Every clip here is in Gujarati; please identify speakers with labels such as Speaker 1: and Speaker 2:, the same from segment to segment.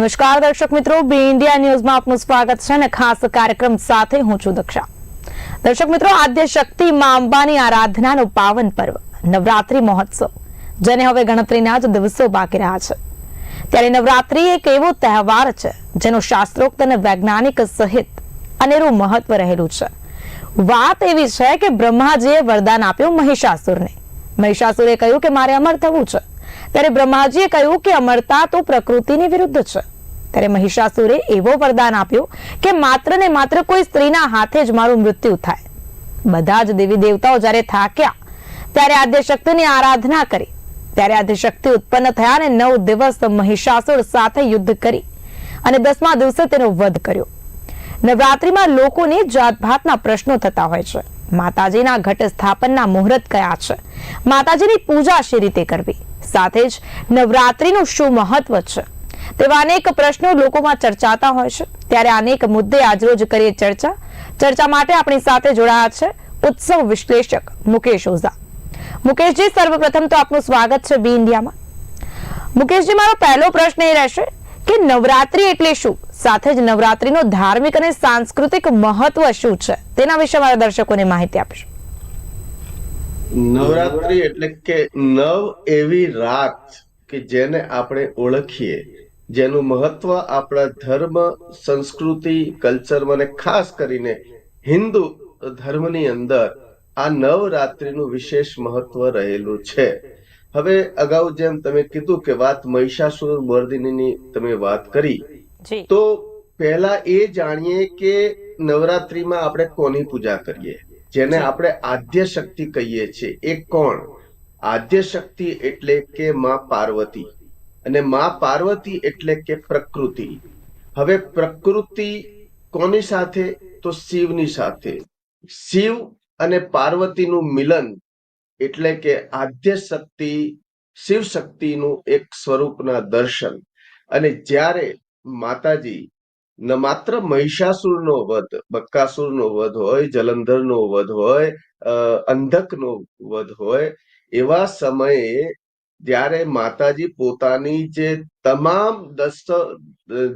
Speaker 1: નમસ્કાર, દર્શક મિત્રો. બી ઇન્ડિયા ન્યૂઝમાં આપનું સ્વાગત છે અને ખાસ કાર્યક્રમ સાથે હું છું દક્ષા. દર્શક મિત્રો, આદ્ય શક્તિ માં અંબાની આરાધનાનો પાવન પર્વ, નવરાત્રી મહોત્સવ, જેને હવે ગણતરીના જ દિવસો બાકી રહ્યા છે. ત્યારે નવરાત્રી એક એવો તહેવાર છે, જેનો શાસ્ત્રોક્ત અને વૈજ્ઞાનિક સહિત અનેરું મહત્વ રહેલું છે. વાત એવી છે કે બ્રહ્માજીએ વરદાન આપ્યું મહિષાસુરને. મહિષાસુરે કહ્યું કે, મારે અમર થવું છે. ત્યારે બ્રહ્માજીએ કહ્યું કે અમરતા તો પ્રકૃતિની વિરુદ્ધ છે. ત્યારે મહિષાસુરે એવો વરદાન આપ્યો કે માત્ર ને માત્ર કોઈ સ્ત્રીના હાથે જ મારું મૃત્યુ થાય. બધા જ દેવી દેવતાઓ જ્યારે થાક્યા, ત્યારે આદ્યશક્તિની આરાધના કરી. ત્યારે આદ્યશક્તિ ઉત્પન્ન થયા અને નવ દિવસ મહિષાસુર સાથે યુદ્ધ કરી અને દસમા દિવસે તેનો વધ કર્યો. નવરાત્રીમાં લોકોને જાતભાતના પ્રશ્નો થતા હોય છે. માતાજીના ઘટ સ્થાપનના મુહૂર્ત કયા છે? માતાજીની પૂજા શી રીતે કરવી? સાથે જ નવરાત્રીનું શું મહત્વ છે? તેવા અનેક પ્રશ્નો લોકોમાં ચર્ચાતા હોય છે. ત્યારે અનેક મુદ્દે આજરોજ કરીએ ચર્ચા. ચર્ચા માટે આપણી સાથે જોડાયા છે ઉત્સવ વિશ્લેષક મુકેશ ઓઝા. મુકેશજી, સર્વપ્રથમ તો આપનું સ્વાગત છે બી ઇન્ડિયામાં. મુકેશજી, મારો પહેલો પ્રશ્ન એ રહેશે કે નવરાત્રી એટલે શું? સાથે જ નવરાત્રીનો ધાર્મિક અને સાંસ્કૃતિક મહત્વ શું છે? તેના વિશે મારા દર્શકોને માહિતી આપીશું.
Speaker 2: નવરાત્રી એટલે કે નવ એવી રાત કે જેને આપણે ઓળખીએ. જેનું મહત્વ આપણા ધર્મ, સંસ્કૃતિ, કલ્ચરમાં અને ખાસ કરીને હિન્દુ ધર્મની અંદર આ નવરાત્રીનું વિશેષ મહત્વ રહેલું છે. હવે અગાઉ જેમ તમે કીધું કે વાત મહિષાસુર મર્દિનીની તમે વાત કરી તો પહેલા એ જાણીએ કે નવરાત્રીમાં આપણે કોની પૂજા કરીએ? જેને આપણે આદ્ય શક્તિ કહીએ છીએ. એ કોણ? આદ્ય શક્તિ એટલે કે માં પાર્વતી. અને માં પાર્વતી એટલે કે પ્રકૃતિ. હવે પ્રકૃતિ કોની સાથે? તો શિવની સાથે. શિવ અને પાર્વતીનું મિલન એટલે કે આદ્ય શક્તિ શિવ શક્તિનું એક સ્વરૂપના દર્શન. અને જ્યારે માતાજી, ન માત્ર મહિષાસુરનો વધ, બક્કાસુરનો વધ હોય, જલંધરનો વધ હોય અંધકનો વધ હોય, એવા સમયે જ્યારે માતાજી પોતાની જે તમામ દસ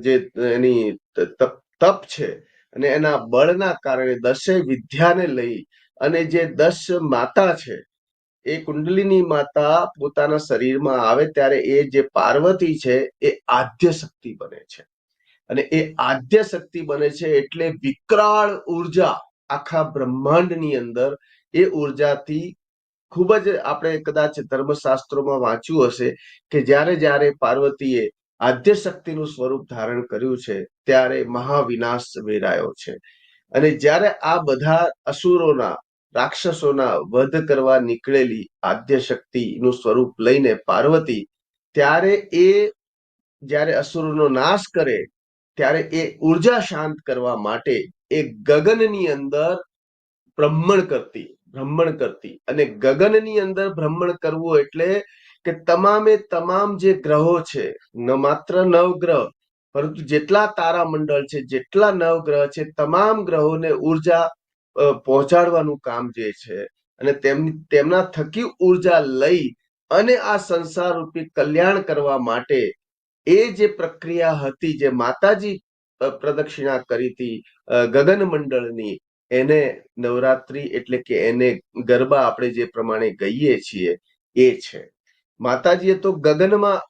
Speaker 2: જે એની તપ છે અને એના બળના કારણે દસે વિદ્યાને લઈ અને જે દસ માતા છે એ કુંડલીની માતા પોતાના શરીરમાં આવે ત્યારે એ જે પાર્વતી છે, એ આદ્ય શક્તિ બને છે. અને એ આદ્ય શક્તિ બને છે એટલે વિકરાળ ઊર્જા આખા બ્રહ્માંડની અંદર એ ઉર્જાથી ખૂબ જ આપણે કદાચ ધર્મશાસ્ત્રોમાં વાંચ્યું હશે કે જ્યારે જ્યારે પાર્વતીએ આદ્ય શક્તિનું સ્વરૂપ ધારણ કર્યું છે, ત્યારે મહાવિનાશ વેરાયો છે. અને જ્યારે આ બધા અસુરોના રાક્ષસોના વધ કરવા નીકળેલી આદ્ય શક્તિનું સ્વરૂપ લઈને પાર્વતી ત્યારે એ જ્યારે અસુરોનો નાશ કરે ત્યારે એ ઊર્જા શાંત કરવા માટે એ ગગનની અંદર ભ્રમણ કરતી ભ્રમણ કરતી. અને ગગનની અંદર ભ્રમણ કરવું એટલે કે તમામે તમામ જે ગ્રહો છે, ન માત્ર નવગ્રહ, પરંતુ જેટલા તારામંડળ છે, જેટલા નવગ્રહ છે, તમામ ગ્રહોને ઊર્જા પહોંચાડવાનું કામ જે છે અને તેમની તેમના થકી ઊર્જા લઈ અને આ સંસાર રૂપી કલ્યાણ કરવા માટે એ જે પ્રક્રિયા હતી જે માતાજી પ્રદક્ષિણા કરી હતી ગગન મંડળની, એને નવરાત્રી એટલે કે એને ગરબા આપણે જે પ્રમાણે ગઈએ છીએ એ છે. માતાજીએ તો ગગનમાં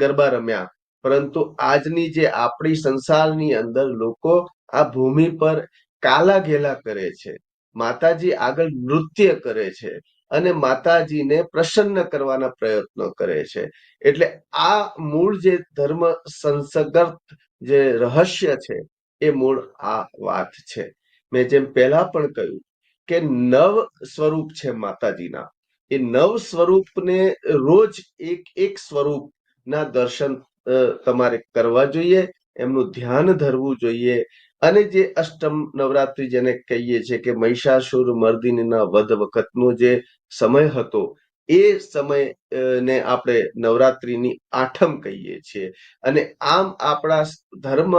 Speaker 2: ગરબા રમ્યા, પરંતુ આજની જે આપણી સંસારની અંદર લોકો આ ભૂમિ પર કાલા ઘેલા કરે છે. માતાજી આગળ નૃત્ય કરે છે અને માતાજીને પ્રસન્ન કરવાના પ્રયત્નો કરે છે. એટલે આ મૂળ જે ધર્મ સંસગર્ત જે રહસ્ય છે એ મૂળ આ વાત છે. મેં જેમ પહેલા પણ કહ્યું કે નવ સ્વરૂપ છે માતાજીના. એ નવ સ્વરૂપને રોજ એક એક સ્વરૂપના દર્શન તમારે કરવા જોઈએ. એમનું ધ્યાન ધરવું જોઈએ. અને જે અષ્ટમ નવરાત્રી જેને કહીએ છીએ કે મહિષાસુર મર્દિનીના વધ વખતનો જે સમય હતો એ સમય ને આપણે નવરાત્રીની આઠમ કહીએ છીએ. અને આમ આપણા ધર્મ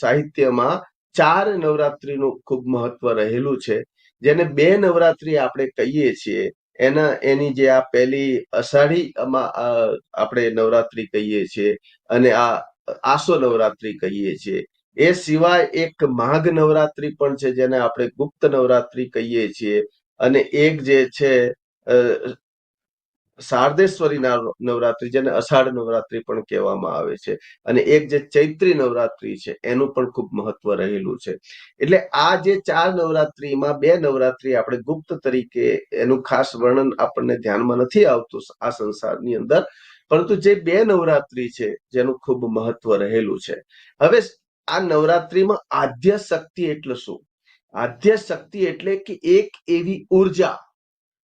Speaker 2: સાહિત્યમાં ચાર નવરાત્રીનું ખૂબ મહત્વ રહેલું છે. જેને બે નવરાત્રી આપણે કહીએ છીએ એના એની જે આ પહેલી અષાઢી આમાં, આપણે નવરાત્રી કહીએ છીએ. અને આ આસો નવરાત્રી કહીએ છીએ. એ સિવાય એક માઘ નવરાત્રી પણ છે જેને આપણે ગુપ્ત નવરાત્રી કહીએ છીએ. અને એક જે છે શારદેશ્વરી નવરાત્રી જેને અષાઢ નવરાત્રી પણ કહેવામાં આવે છે. અને એક જે ચૈત્રી નવરાત્રી છે, એનું પણ ખૂબ મહત્વ રહેલું છે. એટલે આ જે ચાર નવરાત્રીમાં બે નવરાત્રી આપણે ગુપ્ત તરીકે એનું ખાસ વર્ણન આપણને ધ્યાનમાં નથી આવતું આ સંસારની અંદર. પરંતુ જે બે નવરાત્રી છે, જેનું ખૂબ મહત્વ રહેલું છે. હવે આ નવરાત્રીમાં આદ્ય શક્તિ એટલે શું? આદ્ય શક્તિ એટલે કે એક એવી ઊર્જા.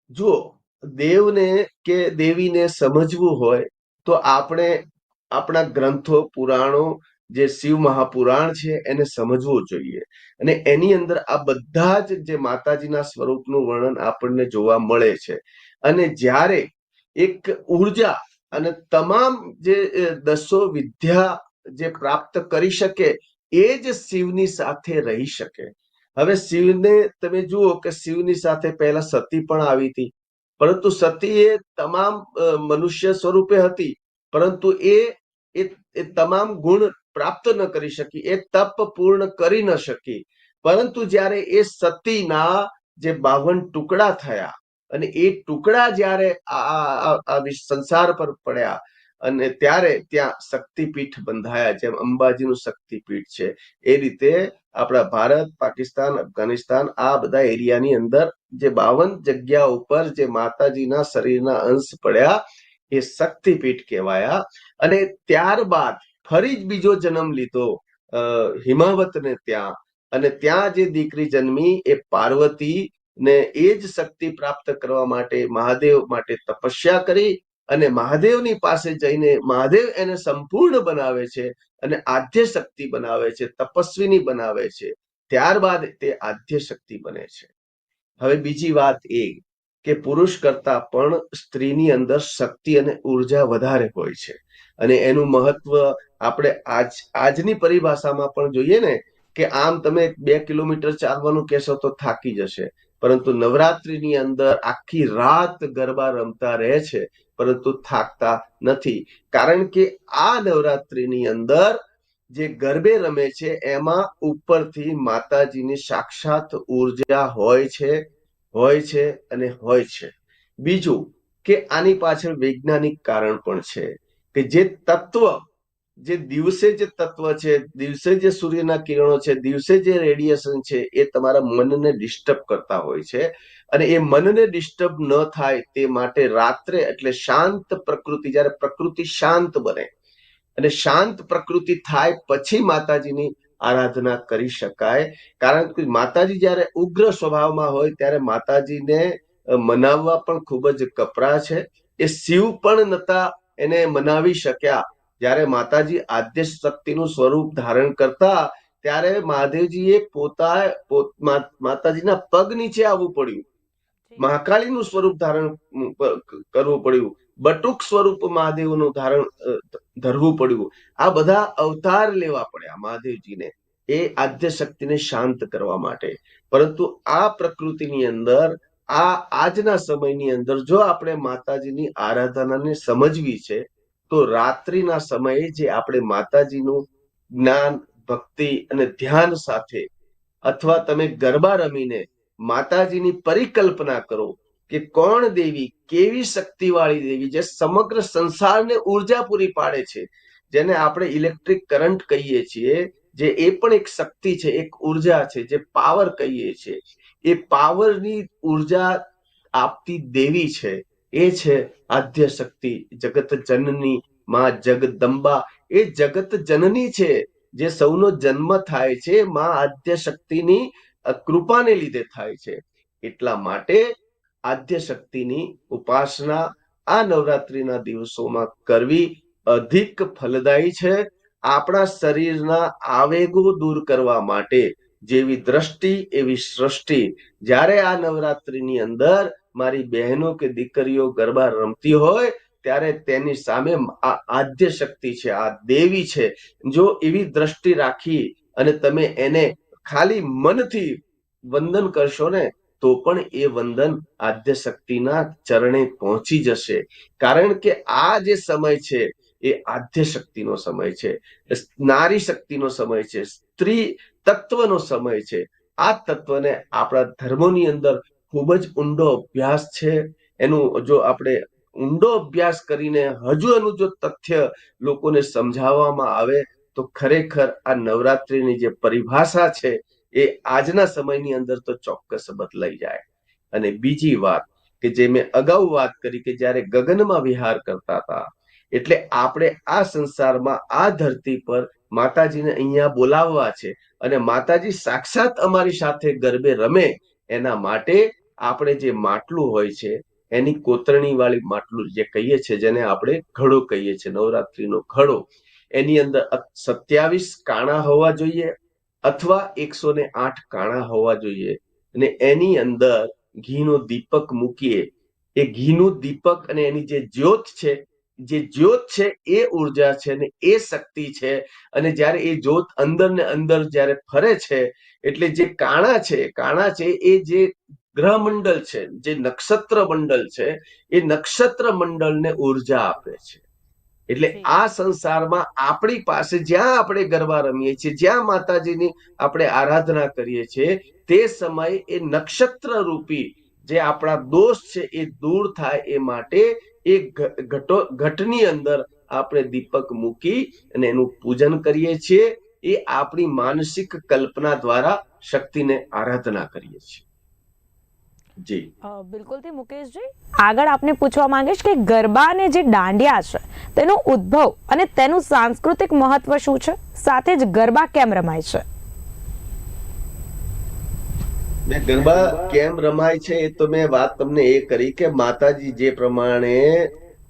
Speaker 2: જુઓ, દેવને કે દેવીને સમજવું હોય, તો આપણે આપણા ગ્રંથો, પુરાણો, જે શિવ મહાપુરાણ છે, એને સમજવું જોઈએ. અને એની અંદર આ બધા જ જે માતાજીના સ્વરૂપનું વર્ણન આપણને જોવા મળે છે. અને જ્યારે એક ઊર્જા અને તમામ જે દસો વિદ્યા જે પ્રાપ્ત કરી શકે એ જ શિવની સાથે રહી શકે. હવે શિવને તમે જુઓ કે શિવની સાથે પહેલા સતી પણ આવી હતી. પરંતુ સતી એ તમામ મનુષ્ય સ્વરૂપે હતી. પરંતુ એ એ તમામ ગુણ પ્રાપ્ત ન કરી શકી, એ તપ પૂર્ણ કરી ન શકી. પરંતુ જ્યારે એ સતીના જે બાવન ટુકડા થયા અને એ ટુકડા જ્યારે આ સંસાર પર પડ્યા અને ત્યારે ત્યાં શક્તિપીઠ બંધાયા, જેમ અંબાજીનું શક્તિપીઠ છે. એ રીતે આપણા ભારત, પાકિસ્તાન, અફઘાનિસ્તાન આ બધા એરિયાની અંદર જે બાવન જગ્યા ઉપર જે માતાજીના શરીરના અંશ પડ્યા, એ શક્તિપીઠ કહેવાયા. અને ત્યારબાદ ફરી જ બીજો જન્મ લીધો હિમાવતને ત્યાં. અને ત્યાં જે દીકરી જન્મી એ પાર્વતી ને એ જ શક્તિ પ્રાપ્ત કરવા માટે મહાદેવ માટે તપસ્યા કરી અને મહાદેવની પાસે જઈને મહાદેવ એને સંપૂર્ણ બનાવે છે અને આદ્ય શક્તિ બનાવે છે, તપસ્વીની બનાવે છે. ત્યારબાદ તે આદ્ય શક્તિ બને છે. હવે બીજી વાત એ કે પુરુષ કરતા પણ સ્ત્રીની અંદર શક્તિ અને ઊર્જા વધારે હોય છે. અને એનું મહત્વ આપણે આજ, આજની પરિભાષામાં પણ જોઈએ ને કે આમ તમે બે કિલોમીટર ચાલવાનું કહેશો તો થાકી જશે. પરંતુ નવરાત્રિની અંદર આખી રાત ગરબા રમતા રહે છે, પરંતુ થાકતા નથી. કારણ કે આ નવરાત્રિની અંદર જે ગરબે રમે છે, એમાં ઉપરથી માતાજીની સાક્ષાત ઊર્જા હોય છે હોય છે અને હોય છે. બીજું કે આની પાછળ વૈજ્ઞાનિક કારણ પણ છે કે જે તત્વ જે દિવસે જે તત્વ છે, દિવસે જે સૂર્યના કિરણો છે, દિવસે જે રેડિયેશન છે, એ તમારા મનને ડિસ્ટર્બ કરતા હોય છે. અને એ મનને ડિસ્ટર્બ ન થાય તે માટે રાત્રે એટલે શાંત પ્રકૃતિ, જ્યારે પ્રકૃતિ શાંત બને અને શાંત પ્રકૃતિ થાય પછી માતાજીની આરાધના કરી શકાય. કારણ કે માતાજી જ્યારે ઉગ્ર સ્વભાવમાં હોય, ત્યારે માતાજીને મનાવવા પણ ખૂબ જ કપરા છે. એ શિવ પણ નતા એને મનાવી શક્યા. જ્યારે માતાજી આદ્ય શક્તિનું સ્વરૂપ ધારણ કરતા ત્યારે મહાદેવજીએ પોતા માતાજીના પગ નીચે આવવું પડ્યું. મહાકાળીનું સ્વરૂપ ધારણ કરવું પડ્યું. બટુક સ્વરૂપ મહાદેવનું ધારણ ધરવું પડ્યું. આ બધા અવતાર લેવા પડ્યા મહાદેવજીને એ આદ્ય શક્તિને શાંત કરવા માટે. પરંતુ આ પ્રકૃતિની અંદર આ આજના સમયની અંદર જો આપણે માતાજીની આરાધનાને સમજવી છે તો રાત્રિના સમયે જે આપણે માતાજીનું જ્ઞાન, ભક્તિ અને ધ્યાન સાથે અથવા તમે ગરબા રમીને માતાજીની પરિકલ્પના કરો કે કોણ દેવી કેવી શક્તિવાળી દેવી જે સમગ્ર સંસારને ઊર્જા પૂરી પાડે છે, જેને આપણે ઇલેક્ટ્રિક કરંટ કહીએ છીએ, જે એ પણ એક શક્તિ છે, એક ઊર્જા છે, જે પાવર કહીએ છીએ. એ પાવરની ઊર્જા આપતી દેવી છે. એ છે આદ્ય શક્તિ. જગત જનની માં જગદંબા. એ જગત જનની છે, જે સૌનો જન્મ થાય છે, માં આદ્ય શક્તિની કૃપાને લીધે થાય છે. એટલા માટે આદ્ય શક્તિની ઉપાસના આ નવરાત્રીના દિવસોમાં કરવી અધિક ફલદાયી છે. આપણા શરીરના આવેગો દૂર કરવા માટે જેવી દ્રષ્ટિ એવી સૃષ્ટિ. જ્યારે આ નવરાત્રીની અંદર મારી બહેનો કે દીકરીઓ ગરબા રમતી હોય, ત્યારે તેની સામે આ આદ્ય શક્તિ છે, આ દેવી છે. જો એવી દ્રષ્ટિ રાખી અને તમે એને ખાલી મનથી વંદન કરશો ને, તો પણ એ વંદન આદ્ય શક્તિના ચરણે પહોંચી જશે. કારણ કે આ જે સમય છે, એ આદ્ય શક્તિનો સમય છે. નારી શક્તિનો સમય છે, સ્ત્રી તત્વનો સમય છે. આ તત્વને આપણા ધર્મોની અંદર ખૂબ જ ઊંડો અભ્યાસ છે. એનું જો આપણે ઊંડો અભ્યાસ કરીને હજુ એનું જો તથ્ય લોકોને સમજાવવામાં આવે, તો ખરેખર આ નવરાત્રિની જે પરિભાષા છે, એ આજના સમયની અંદર તો ચોક્કસ બદલાઈ જાય. અને બીજી વાત કે જે મેં અગાઉ વાત કરી કે જ્યારે ગગનમાં વિહાર કરતા હતા, એટલે આપણે આ સંસારમાં આ ધરતી પર માતાજીને અહીંયા બોલાવવા છે અને માતાજી સાક્ષાત અમારી સાથે ગરબે રમે, એના માટે આપણે જે માટલું હોય છે, એની કોતરણી વાળી માટલું જે કહીએ છીએ જેને આપણે ઘડો કહીએ છીએ નવરાત્રીનો ઘડો, એની અંદર સત્યાવીસ કાણા હોવા જોઈએ અથવા એકસો ને આઠ કાણા હોવા જોઈએ અને એની અંદર ઘીનો દીપક મૂકીએ. એ ઘીનું દીપક અને એની જે જ્યોત છે, જે જ્યોત છે, એ ઊર્જા છે અને એ શક્તિ છે અને જ્યારે એ જ્યોત અંદર ને અંદર જ્યારે ફરે છે, એટલે જે કાણા છે કાણા છે, એ જે ગ્રહ મંડળ છે જે નક્ષત્ર મંડળ છે એ નક્ષત્ર મંડળને ઊર્જા આપે છે. એટલે આ સંસારમાં આપણી પાસે જ્યાં આપણે ગરબા રમીએ છીએ જ્યાં માતાજીની આપણે આરાધના કરીએ છીએ તે સમયે એ નક્ષત્ર રૂપી જે આપણા દોષ છે એ દૂર થાય એ માટે એ ઘટો ઘટની અંદર આપણે દીપક મૂકી અને એનું પૂજન કરીએ છીએ. એ આપણી માનસિક કલ્પના દ્વારા શક્તિને આરાધના કરીએ છીએ. જી.
Speaker 1: બિલકુલથી મુકેશજી આગળ આપને પૂછવા માંગીશ કે ગરબા અને જે દાંડિયા છે તેનો ઉદ્ભવ અને તેનું સાંસ્કૃતિક મહત્વ શું છે? સાથે જ ગરબા કેમ રમાય છે?
Speaker 2: ગરબા કેમ રમાય છે એ તો મેં વાત તમને એ કરી કે માતાજી જે પ્રમાણે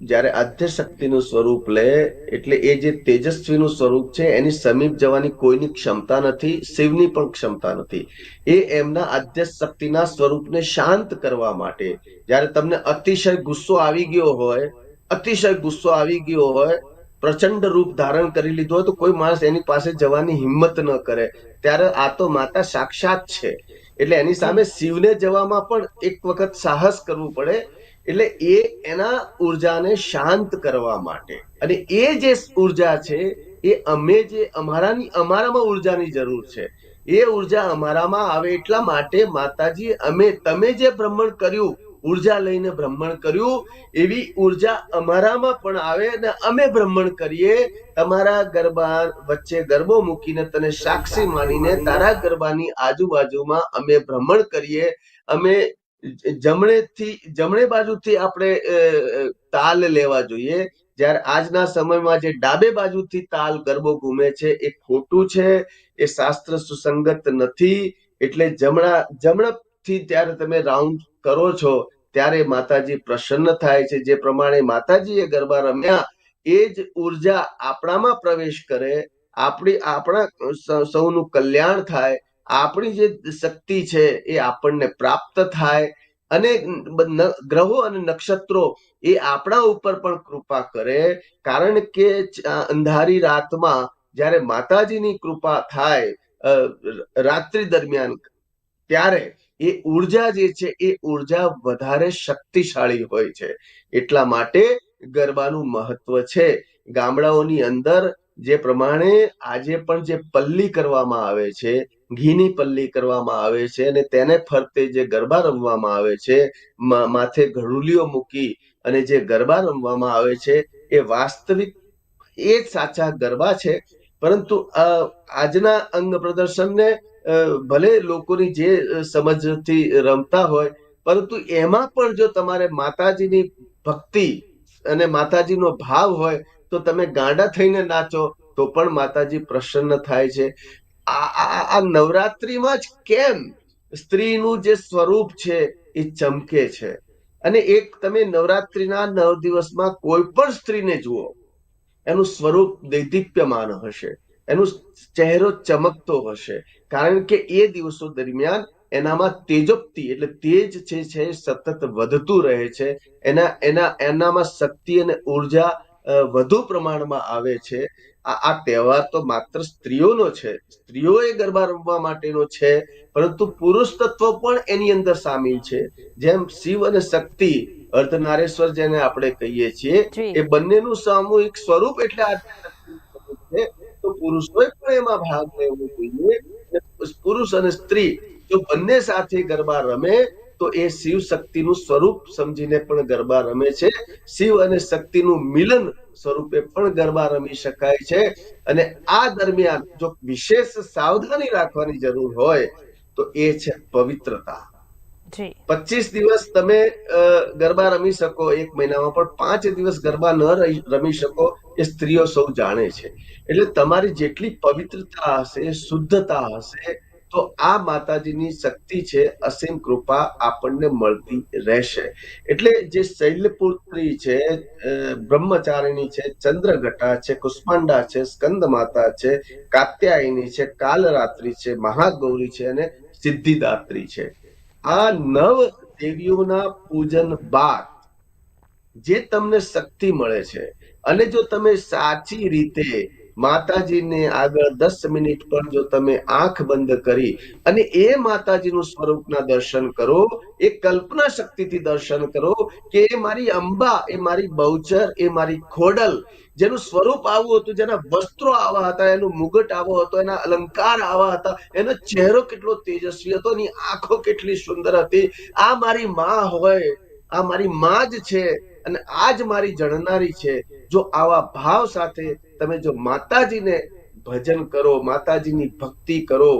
Speaker 2: જ્યારે આદ્ય શક્તિનું સ્વરૂપ લે, એટલે એ જે તેજસ્વીનું સ્વરૂપ છે, એની સમીપ જવાની કોઈની ક્ષમતા નથી, શિવની પણ ક્ષમતા નથી. એ એમના આધ્ય શક્તિના સ્વરૂપને શાંત કરવા માટે, જ્યારે તમને અતિશય ગુસ્સો આવી ગયો હોય, અતિશય ગુસ્સો આવી ગયો હોય, પ્રચંડ રૂપ ધારણ કરી લીધું હોય, તો કોઈ માણસ એની પાસે જવાની હિંમત ન કરે. ત્યારે આ તો માતા સાક્ષાત છે. એટલે એની સામે શિવને જવામાં પણ એક વખત સાહસ કરવું પડે એટલે એ એના ઉર્જાને શાંત કરવા માટે. અને એ જે ઊર્જા છે, એ અમે જે અમારાની, અમારામાં ઉર્જાની જરૂર છે, એ ઊર્જા અમારામાં આવે એટલા માટે માતાજી અમે, તમે જે ભ્રમણ કર્યું, ઊર્જા લઈને ભ્રમણ કર્યું, એવી ઊર્જા અમારામાં પણ આવે અને અમે ભ્રમણ કરીએ, તમારા ગરબા વચ્ચે ગરબો મૂકીને તને સાક્ષી માનીને તારા ગરબાની આજુબાજુમાં અમે ભ્રમણ કરીએ, અમે જમણેથી, જમણે બાજુથી આપણે તાલ લેવા જોઈએ. જ્યારે આજના સમયમાં જે ડાબે બાજુથી તાલ ગરબો ઘૂમે છે, એ ખોટું છે, એ શાસ્ત્ર સુસંગત નથી. એટલે જમણા, જમણથી ત્યારે તમે રાઉન્ડ કરો છો, ત્યારે માતાજી પ્રસન્ન થાય છે. જે પ્રમાણે માતાજીએ ગરબા રમ્યા, એ જ ઊર્જા આપણામાં પ્રવેશ કરે. આપણી, આપણા સૌનું કલ્યાણ થાય. આપણી જે શક્તિ છે એ આપણને પ્રાપ્ત થાય અને ગ્રહો અને નક્ષત્રો એ આપણા ઉપર પણ કૃપા કરે. કારણ કે અંધારી રાતમાં જ્યારે માતાજીની કૃપા થાય રાત્રિ દરમિયાન, ત્યારે એ ઊર્જા જે છે એ ઊર્જા વધારે શક્તિશાળી હોય છે. એટલા માટે ગરબાનું મહત્વ છે. ગામડાઓની અંદર જે પ્રમાણે આજે પણ જે પલ્લી કરવામાં આવે છે ઘીની પલ્લી કરવામાં આવે છે અને તેને ફરતે જે ગરબા રમવામાં આવે છે માથે ઘડુલીઓ મૂકી અને જે ગરબા રમવામાં આવે છે એ વાસ્તવિક એ જ સાચા ગરબા છે. પરંતુ આજના અંગ પ્રદર્શનને ભલે લોકોની જે સમજથી રમતા હોય, પરંતુ એમાં પણ જો તમારે માતાજીની ભક્તિ અને માતાજીનો ભાવ હોય, તો તમે ગાંડા થઈને નાચો તો પણ માતાજી પ્રસન્ન થાય છે. આ નવરાત્રીમાં જ કેમ સ્ત્રીનું જે સ્વરૂપ છે એ ચમકે છે? અને એક તમે નવરાત્રીના નવ દિવસમાં કોઈ પણ સ્ત્રીને જુઓ, એનું સ્વરૂપ દૈદીપ્યમાન હશે, એનું ચહેરો ચમકતો હશે. કારણ કે એ દિવસો દરમિયાન એનામાં તેજોક્તિ એટલે તેજ છે, સતત વધતું રહે છે. એના એના એનામાં શક્તિ અને ઊર્જા વધુ પ્રમાણમાં આવે છે. આ આ તહેવાર તો માત્ર સ્ત્રીઓનો છે. સ્ત્રીઓએ ગરબા રમવા માટેનો છે પરંતુ પુરુષ તત્વ પણ એની અંદર સામેલ છે. જેમ શિવ અને શક્તિ અર્ધનારેશ્વર જેને આપણે કહીએ છીએ. એ બંનેનું સામૂહિક સ્વરૂપ એટલે આ તો પુરુષોએ પણ એમાં ભાગ લેવો જોઈએ. પુરુષ અને સ્ત્રી જો બંને સાથે ગરબા રમે તો એ શિવ શક્તિનું સ્વરૂપ સમજીને પણ ગરબા રમે છે. શિવ અને શક્તિનું મિલન સ્વરૂપે પણ ગરબા રમી શકાય છે. અને આ દરમિયાન જો વિશેષ સાવધાની રાખવાની જરૂર હોય તો એ છે પવિત્રતા. પચીસ દિવસ તમે ગરબા રમી શકો એક મહિનામાં પણ પાંચ દિવસ ગરબા ન રમી શકો એ સ્ત્રીઓ સૌ જાણે છે. એટલે તમારી જેટલી પવિત્રતા હશે શુદ્ધતા હશે તો આ માતાજીની શક્તિ છે, અસીમ કૃપા આપણને મળતી રહેશે. એટલે જે શૈલપુત્રી છે બ્રહ્મચારિણી છે, ચંદ્રઘટા છે, કુષ્માંડા છે સ્કંદ માતા છે, કાત્યાયની છે, કાલરાત્રી છે, મહાગૌરી છે અને સિદ્ધિદાત્રી છે. આ નવ દેવીઓના પૂજન બાદ જે તમને શક્તિ મળે છે અને જો તમે સાચી રીતે માતાજીને આગળ દસ મિનિટ પણ જો તમે આંખ બંધ કરી અને એ માતાજીનું સ્વરૂપના દર્શન કરો, એ કલ્પના શક્તિથી દર્શન કરો કે એ મારી અંબા, એ મારી બહુચર, એ મારી ખોડલ, જેનું સ્વરૂપ આવું હતું, જેના વસ્ત્રો આવા હતા, એનું મુગટ આવો હતો, એના અલંકાર આવા હતા, એનો ચહેરો કેટલો તેજસ્વી હતો એની આંખો કેટલી સુંદર હતી. આ મારી માં હોય, આ મારી માં જ છે અને આ જ મારી જણનારી છે. જો આવા ભાવ સાથે તમે જો માતાજીને ભજન કરો, માતાજીની ભક્તિ કરો,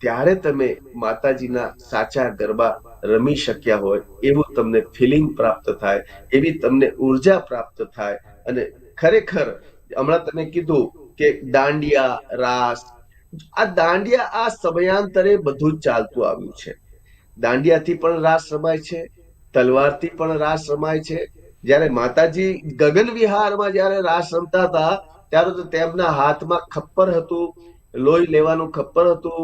Speaker 2: ત્યારે તમે માતાજીના સાચા ગરબા રમી શક્યા હોય, એવું તમને ફિલિંગ પ્રાપ્ત થાય, એવી તમને ઊર્જા પ્રાપ્ત થાય. અને ખરેખર, હમણાં તમે કીધું કે દાંડિયા, રાસ, આ દાંડિયા આ સમયાંતરે બધું જ ચાલતું આવ્યું છે. દાંડિયાથી પણ રાસ રમાય છે, તલવારથી પણ રાસ રમાય છે જ્યારે માતાજી ગગન વિહારમાં જ્યારે રાસ રમતા હતા, ત્યારે તો તેમના હાથમાં ખપ્પર હતું, લોહી લેવાનું ખપ્પર હતું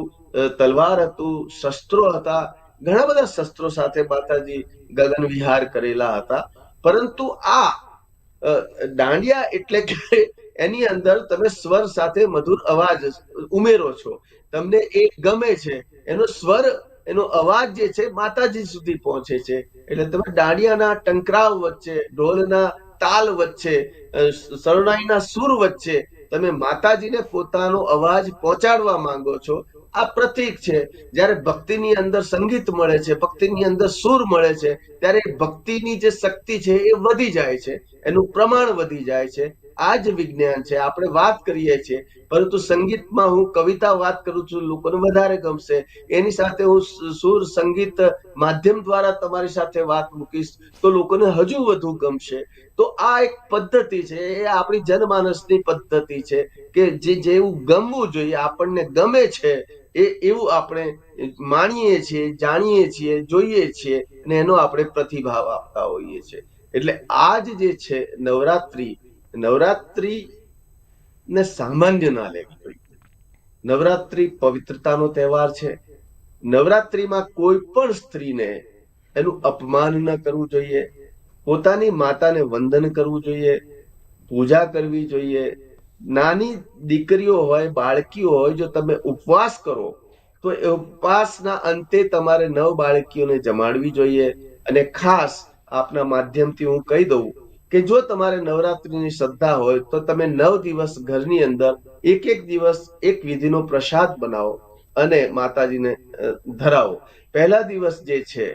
Speaker 2: તલવાર હતું, શસ્ત્રો હતા. ઘણા બધા શસ્ત્રો સાથે માતાજી ગગન વિહાર કરેલા હતા. પરંતુ આ દાંડિયા એટલે કે એની અંદર તમે સ્વર સાથે મધુર અવાજ ઉમેરો છો. તમને એ ગમે છે. એનો સ્વર એનો અવાજ જે છે માતાજી સુધી પહોંચે છે. એટલે તમે દાંડિયાના ટંકરાવ વચ્ચે, ઢોલના તાલ વચ્ચે શરણાઈના સૂર વચ્ચે તમે માતાજીને પોતાનો અવાજ પહોંચાડવા માંગો છો. આ પ્રતીક છે. જ્યારે ભક્તિની અંદર સંગીત મળે છે, ભક્તિની અંદર સૂર મળે છે, ત્યારે ભક્તિની જે શક્તિ છે એ વધી જાય છે. એનું પ્રમાણ વધી જાય છે. આ જ વિજ્ઞાન છે, આપણે વાત કરીએ છીએ. પરંતુ સંગીતમાં હું કવિતા વાત કરું છું, લોકોને વધારે ગમશે. એની સાથે હું સુર સંગીત માધ્યમ દ્વારા તમારી સાથે વાત મૂકીશ, તો લોકોને હજુ વધુ ગમશે. તો આ એક પદ્ધતિ છે, એ આપણી જનમાનસની પદ્ધતિ છે કે જે જેવું ગમવું જોઈએ, આપણને ગમે છે, એ એવું આપણે માણીએ છીએ, જાણીએ છીએ, જોઈએ છીએ, અને એનો આપણે પ્રતિભાવ આપતા હોઈએ છીએ. એટલે આજ જે છે નવરાત્રી નવરાત્રી ને સામાન્ય ના લેવી નવરાત્રી પવિત્રતાનો તહેવાર છે. નવરાત્રીમાં કોઈ પણ સ્ત્રીને એનું અપમાન ન કરવું જોઈએ. પોતાની માતાને વંદન કરવું જોઈએ. પૂજા કરવી જોઈએ. નાની દીકરીઓ હોય, બાળકીઓ હોય, જો તમે ઉપવાસ કરો, તો એ ઉપવાસના અંતે તમારે નવ બાળકીઓને જમાડવી જોઈએ. અને ખાસ આપના માધ્યમથી હું કહી દઉં કે જો તમારે નવરાત્રીની શ્રદ્ધા હોય તો તમે નવ દિવસ ઘરની અંદર એક એક દિવસ એક વિધિનો પ્રસાદ બનાવો અને માતાજીને ધરાવો. પહેલા દિવસ જે છે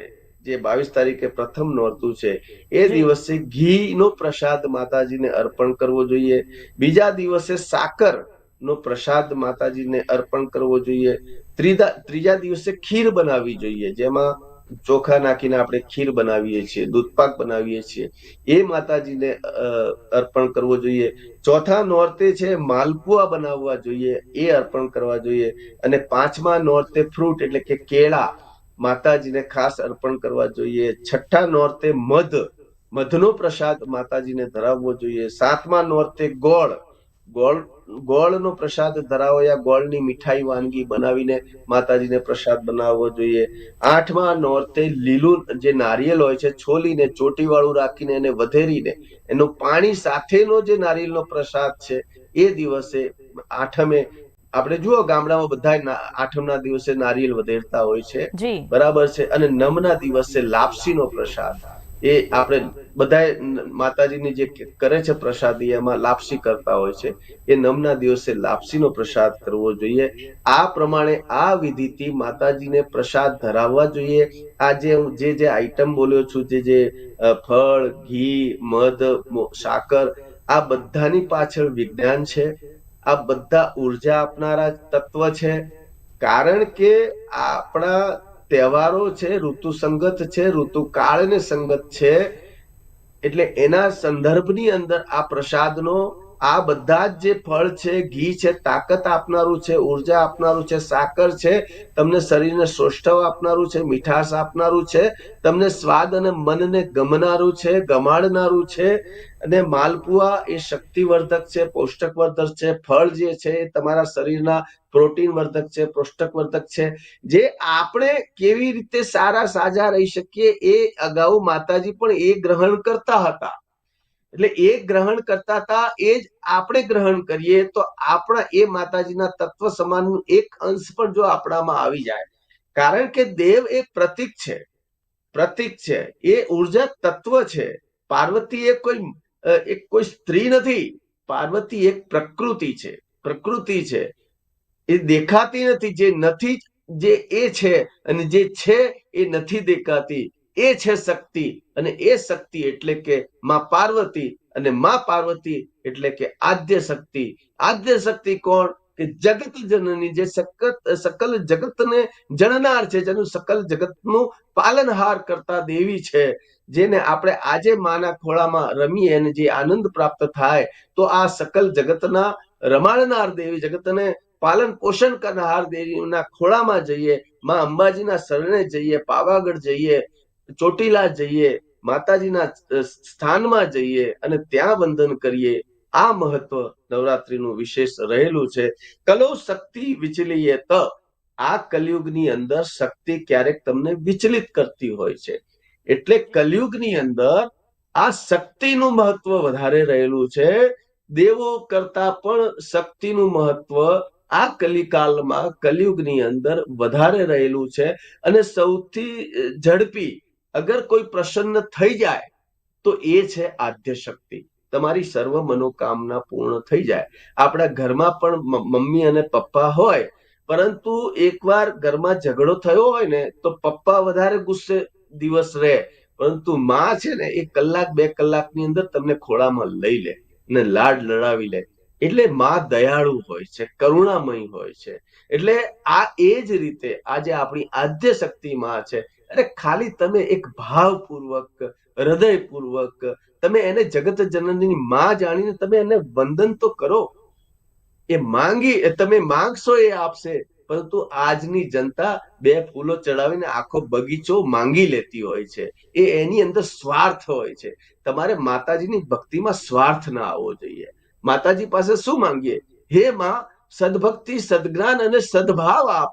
Speaker 2: જે બાવીસ તારીખે પ્રથમ નોરતું છે એ દિવસે ઘીનો પ્રસાદ માતાજીને અર્પણ કરવો જોઈએ. બીજા દિવસે સાકર નો પ્રસાદ માતાજીને અર્પણ કરવો જોઈએ. ત્રીજા ત્રીજા દિવસે ખીર બનાવવી જોઈએ જેમાં ચોખા નાખીને આપણે ખીર બનાવીએ છીએ, દૂધપાક બનાવીએ છીએ, એ માતાજીને અર્પણ કરવો જોઈએ. ચોથા નોરતે છે માલપુઆ બનાવવા જોઈએ, એ અર્પણ કરવા જોઈએ. અને પાંચમા નોરતે ફ્રૂટ એટલે કે કેળા માતાજીને ખાસ અર્પણ કરવા જોઈએ. છઠ્ઠા નોરતે મધ, મધનો પ્રસાદ માતાજીને ધરાવવો જોઈએ. સાતમા નોરતે ગોળ ગોળ ગોળનો પ્રસાદ ધરાવો યા ગોળની મીઠાઈ વાનગી બનાવીને માતાજીને પ્રસાદ બનાવવો જોઈએ. આઠમા નોરતે લીલું જે નારિયેલ હોય છે છોલીને ચોટીવાળું રાખીને એને વધેરીને એનું પાણી સાથેનો જે નારિયેલનો પ્રસાદ છે એ દિવસે આઠમે આપણે જુઓ ગામડામાં બધા ના- આઠમના દિવસે નારિયેલ વધેરતા હોય છે. બરાબર છે. અને નમના દિવસે લાપસીનો પ્રસાદ. એ આપણે બધા માતાજીની જે કરે છે પ્રસાદી એમાં લાપસી કરતા હોય છે. એ નમના દિવસે લાપસીનો પ્રસાદ કરવો જોઈએ. આ પ્રમાણે આ વિધિથી માતાજીને પ્રસાદ ધરાવવા જોઈએ. આ જે હું, જે જે આઈટમ બોલ્યો છું, જે જે ફળ, ઘી, મધ સાકર, આ બધાની પાછળ વિજ્ઞાન છે. આ બધા ઊર્જા આપનારા તત્વ છે. કારણ કે આપણા તહેવારો છે, ઋતુ સંગત છે, ઋતુ કાળને સંગત છે, એટલે એના સંદર્ભની અંદર આ પ્રસાદનો આ બધા જ જે ફળ છે, ઘી છે, તાકાત આપનારું છે, ઊર્જા આપનારું છે, સાકર છે, તમને શરીરને સૌષ્ઠવ આપનારું છે, મીઠાશ આપનારું છે, તમને સ્વાદ અને મનને ગમનારું છે, ગમાડનારું છે, અને માલપુઆ એ શક્તિવર્ધક છે પૌષ્ટકવર્ધક છે, ફળ જે છે એ તમારા શરીરના પ્રોટીન વર્ધક છે પૌષ્ટકવર્ધક છે. જે આપણે કેવી રીતે સારા સાજા રહી શકીએ એ અગાઉ માતાજી પણ એ ગ્રહણ કરતા હતા. એટલે એ ગ્રહણ કરતા હતા, એ જ આપણે ગ્રહણ કરીએ તો આપણા, એ માતાજીના તત્વ સમાનનું એક અંશ પણ જો આપણામાં આવી જાય. કારણ કે દેવ એક પ્રતીક છે પ્રતીક છે, એ ઊર્જા તત્વ છે. પાર્વતી એ કોઈ એક કોઈ સ્ત્રી નથી, પાર્વતી એક પ્રકૃતિ છે પ્રકૃતિ છે. એ દેખાતી નથી, જે નથી જે એ છે અને જે છે એ નથી દેખાતી. એ છે શક્તિ અને એ શક્તિ એટલે કે માં પાર્વતી અને માં પાર્વતી એટલે કે આદ્ય શક્તિ. આદ્ય શક્તિ કોણ? કે જગત જનની જે સકત, સકલ જગતને જણનાર છે, જેનું સકલ જગતનું પાલનહાર કરતા દેવી છે, જેને આપણે આજે માના ખોળામાં રમીએ અને જે આનંદ પ્રાપ્ત થાય, તો આ સકલ જગતના રમાડનાર દેવી, જગતને પાલન પોષણ કરનાર દેવીના ખોળામાં જઈએ, માં અંબાજીના શરણે જઈએ, પાવાગઢ જઈએ ચોટીલા જઈએ, માતાજીના સ્થાનમાં જઈએ અને ત્યાં વંદન કરીએ. આ મહત્વ નવરાત્રીનું વિશેષ રહેલું છે. કલો શક્તિ વિચલીએ ત. આ કલયુગની અંદર શક્તિ ક્યારેક તમને વિચલિત કરતી હોય છે. એટલે કલયુગની અંદર આ શક્તિનું મહત્વ વધારે રહેલું છે. દેવો કરતા પણ શક્તિનું મહત્વ આ કલિકાલમાં કલયુગની અંદર વધારે રહેલું છે. અને સૌથી ઝડપી અગર કોઈ પ્રસન્ન થઈ જાય, તો એ છે આદ્ય શક્તિ. તમારી સર્વ મનોકામના પૂર્ણ થઈ જાય. આપણા ઘરમાં પણ મમ્મી અને પપ્પા હોય, પરંતુ એકવાર ઘરમાં ઝઘડો થયો હોય ને, તો પપ્પા વધારે ગુસ્સે દિવસ રહે. પરંતુ માં છે ને, એ કલાક બે કલાકની અંદર તમને ખોળામાં લઈ લે ને લાડ લડાવી લે. એટલે માં દયાળુ હોય છે, કરુણામય હોય છે. એટલે આ એ જ રીતે આજે આપણી આદ્ય શક્તિ માં છે. અરે ખાલી તમે એક ભાવપૂર્વક, હૃદયપૂર્વક, તમે એને જગત જનની માં જાણીને તમે એને વંદન તો કરો. એ માંગી તમે માંગશો એ આપશે, પરંતુ આજની જનતા બે ફૂલો ચડાવીને આખો બગીચો માંગી લેતી હોય છે. એ એની અંદર સ્વાર્થ હોય છે. તમારે માતાજીની ભક્તિમાં સ્વાર્થ ના આવવો જોઈએ. માતાજી પાસે શું માંગીએ? હે માં, સદભક્તિ, સદજ્ઞાન અને સદભાવ આપ.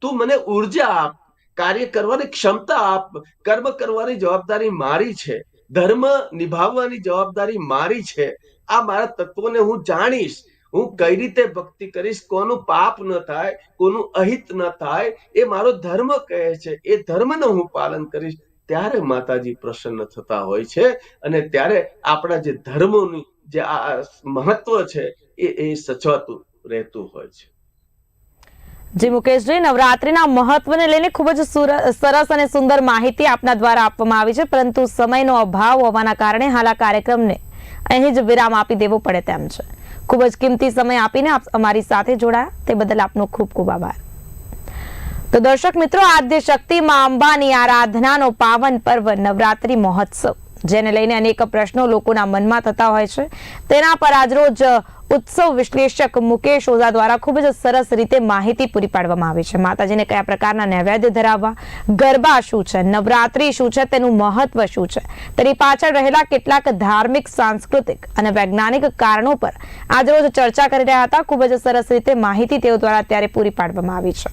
Speaker 2: તું મને ઊર્જા આપ. કાર્ય કરવાની ક્ષમતા આપ, કર્મ કરવાની જવાબદારી મારી છે, ધર્મ નિભાવવાની જવાબદારી મારી છે, આ મારા તત્વોને હું જાણીશ, હું કઈ રીતે ભક્તિ કરીશ, કોનું પાપ ન થાય, કોનું અહિત ન થાય, એ મારો ધર્મ કહે છે, એ ધર્મનું હું પાલન કરીશ. ત્યારે માતાજી પ્રસન્ન થતા હોય છે અને ત્યારે આપણા જે ધર્મોની જે આ મહત્વ છે, એ એ સચવાતું રહેતું હોય છે.
Speaker 1: જી મુકેશજી નવરાત્રિના મહત્વને લઈને ખૂબ જ સુર- સરસ અને સુંદર માહિતી આપના દ્વારા આપવામાં આવી છે, પરંતુ સમયનો અભાવ હોવાના કારણે હાલ આ કાર્યક્રમને અહીં જ વિરામ આપી દેવો પડે તેમ છે. ખૂબ જ કિંમતી સમય આપીને આપ અમારી સાથે જોડાયા, તે બદલ આપનો ખૂબ ખૂબ આભાર. તો દર્શક મિત્રો, આદ્ય શક્તિ માં અંબાની આરાધનાનો પાવન પર્વ નવરાત્રી મહોત્સવ, જેને લઈને અનેક પ્રશ્નો લોકોના મનમાં થતા હોય છે. તેના પર આજરોજ ઉત્સવ વિશ્લેષક મુકેશ ઓઝા દ્વારા ખૂબ જ સરસ રીતે માહિતી પૂરી પાડવામાં આવી છે. માતાજીને કયા પ્રકારના નૈવેદ્ય ધરાવવા? ગરબા શું છે? નવરાત્રી શું છે? તેનું મહત્વ શું છે? તેની પાછળ રહેલા કેટલાક ધાર્મિક, સાંસ્કૃતિક અને વૈજ્ઞાનિક કારણો પર આજરોજ ચર્ચા કરી રહ્યા હતા. ખૂબ જ સરસ રીતે માહિતી તેઓ દ્વારા અત્યારે પૂરી પાડવામાં આવી છે.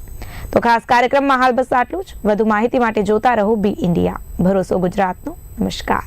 Speaker 1: તો ખાસ કાર્યક્રમમાં હાલ બસ આટલું જ. વધુ માહિતી માટે જોતા રહો બી ઇન્ડિયા. ભરોસો ગુજરાતનો. નમસ્કાર.